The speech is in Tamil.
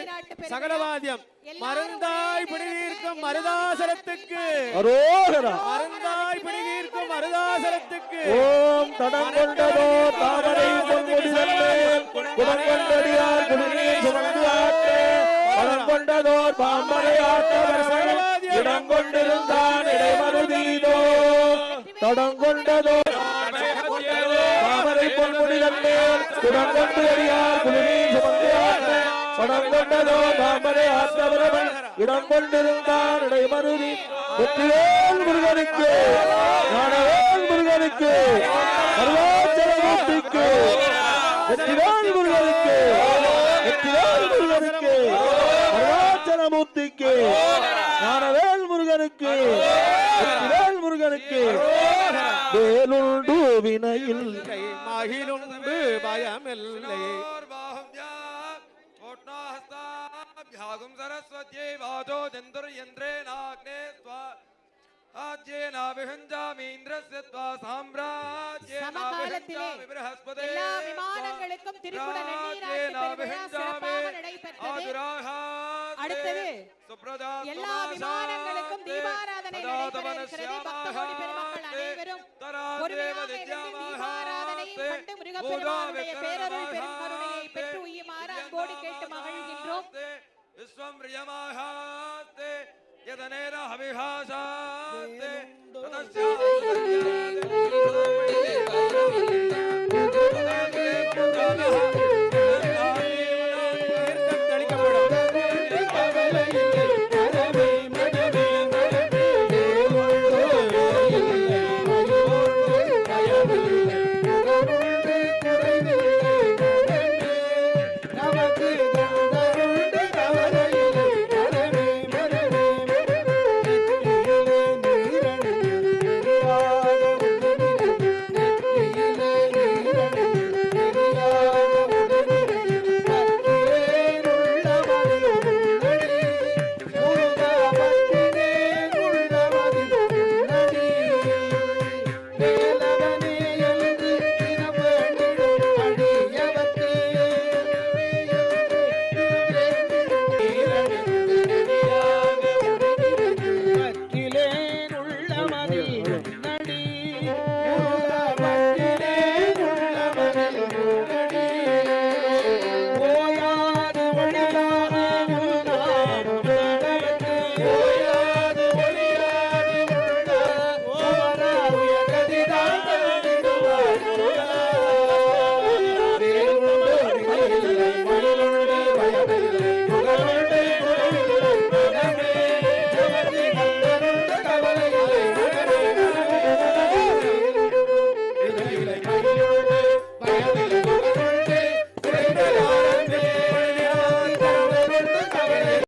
பெறுகிறோம். சகலவாதியம். மருந்தாய் நேரத்தில் மருதாசலத்துக்கு. மருந்தாய் பிடிதீர்க்கும் மருதாசலத்துக்கு. ஓம் தடம் கொண்டதோ தாமரை குடம் கொண்டடியார் குடிநீர் சுமந்து ஆட்ட படம் கொண்டதோர் பாம்பரை இடம் கொண்டிருந்தான் இடைமருதீதோ. தடம் கொண்டதோ தாமரை பொன்முடிதல்லே குடம் கொண்டு அடியார் குடிநீர் சுமந்து ஆட்ட படம் கொண்டதோ தாமரை ஆட்டவர் இடம் கொண்டிருந்தான் இடைமருதி. வெற்றிவேல் முருகனுக்கு ஞானவேல் முருகனுக்கு அருணாச்சலமூர்த்திக்கு வெற்றிவேல் முருகனுக்கு வெற்றிவேல் முருகனுக்கு அருணாச்சலமூர்த்திக்கு ஞானவேல் முருகனுக்கு வெற்றிவேல் முருகனுக்கு. வேலுண்டு வினையில் மகிழுண்டு பயமில்லை. ्यागुं सरस्वत्यै वाचो चन्दुर्यन्त्रेणाग्ने स्वा आज्येनाभिहञ्जामीन्द्रस्य त्वा சமகாலத்திலே साम्राज्येनाभिहञ्जामि बृहस्पते எல்லா விமானங்களுக்கும் திரிபுர நன்னீராட்டு பெருவிழா சிறப்பாக நடைபெற்றது அடுத்தது எல்லா விமானங்களுக்கும் தீபாராதனை நடைபெற இருக்கிறது பக்த கோடி பெருமக்கள் அனைவரும் பொறுமையாக இருந்து தீபாராதனையை கண்டு முருகப்பெருமானுடைய பேரருள் பெரும் கருணையை பெற்று கோடி கேட்டு மகிழ்கின்றோம் விஸ்வம் ரியமாகாத்தே யதனேன ஹவிஹாசாத்தே ததஸ்யா